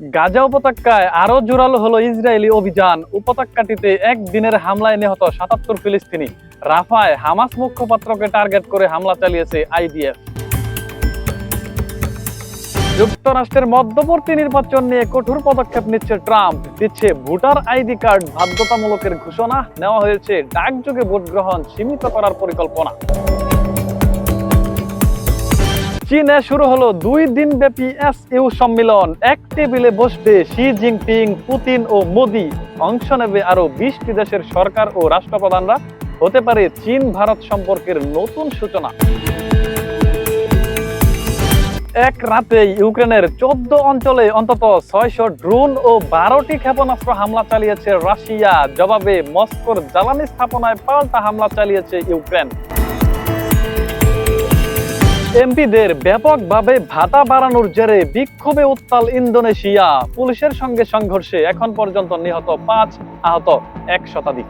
গাজা উপত্যকায় আরও জোরালো হলো ইসরায়েলি অভিযান। উপত্যকাটিতে একদিনের হামলায় নিহত সাতাত্তর ফিলিস্তিনি। রাফায় হামাস মুখপাত্রকে টার্গেট করে হামলা চালিয়েছে আইডিএফ যুক্তরাষ্ট্রের মধ্যবর্তী নির্বাচন নিয়ে কঠোর পদক্ষেপ নিচ্ছে ট্রাম্প। দিচ্ছে ভোটার আইডি কার্ড, বাধ্যতামূলকের ঘোষণা। নেওয়া হয়েছে ডাকযোগে ভোট গ্রহণ সীমিত করার পরিকল্পনা। চীনে শুরু হলো দুই দিন ব্যাপী এস ইউ সম্মেলন। এক টেবিলে বসবে শি জিনপিং, পুতিন ও মোদি। অংশ নেবে আরও বিশটি দেশের সরকার ও রাষ্ট্রপ্রধানরা। হতে পারে চীন ভারত সম্পর্কের নতুন সূচনা। এক রাতে ইউক্রেনের চোদ্দ অঞ্চলে অন্তত ছয়শো ড্রোন ও বারোটি ক্ষেপণাস্ত্র হামলা চালিয়েছে রাশিয়া। জবাবে মস্কোর জ্বালানি স্থাপনায় পাল্টা হামলা চালিয়েছে ইউক্রেন। এমপিদের ব্যাপকভাবে ভাতা বাড়ানোর জেরে বিক্ষোভে উত্তাল ইন্দোনেশিয়া। পুলিশের সঙ্গে সংঘর্ষে এখন পর্যন্ত নিহত পাঁচ আহত, এক শতাধিক।